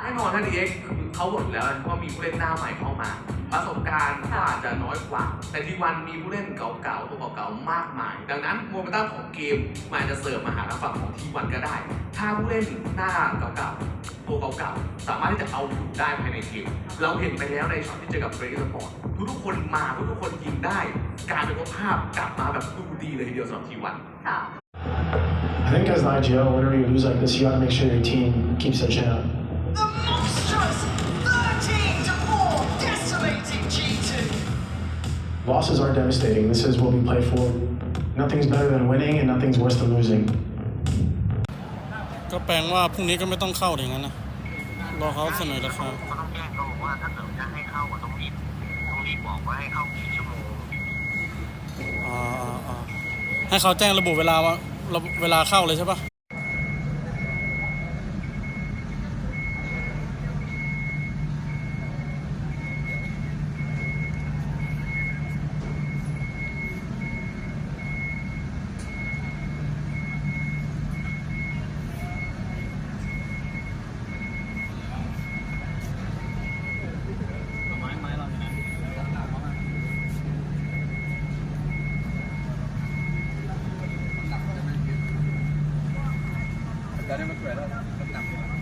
แน่นอนท่านเอ็กคือเขาบอกอยู่แล้วว่ามีผู้เล่นหน้าใหม่เข้ามา ประสบการณ์ก็อาจจะน้อยกว่า แต่ทีวันมีผู้เล่นเก่าๆตัวเก่าๆมากมาย ดังนั้นโมเมนตัมของเกมมันอาจจะเสิร์ฟมาหาทางฝั่งของทีวันก็ได้ ถ้าผู้เล่นหน้าเก่าๆตัวเก่าๆสามารถที่จะเอาอยู่ได้ภายในเกมเราเห็นไปแล้วในช็อตที่เจอกับเบรกสปอร์ตทุกๆคนมาทุกๆคนยิงได้ การเป็นภาพกลับมาแบบดูดีเลยทีเดียวสำหรับทีวันค่ะ I think as an IGL, whenever you lose like this, you gotta make sure your team keeps their chin up. Losses are devastating. This is what we play for. Nothing's better than winning, and nothing's worse than losing. ก็แปลว่าพรุ่งนี้ก็ไม่ต้องเข้าอย่างนั้นนะ รอเขาเสนอราคาก็ต้องแจ้งเขาบอกว่าถ้าเกิดจะให้เข้าอะต้องรีบต้องรีบบอกว่าให้เข้ากี่ชั่วโมงอ่าอ่าอ่าให้เขาแจ้งระบุเวลาว่าระบุเวลาเข้าเลยใช่ปะ 刚才没回来，没拿。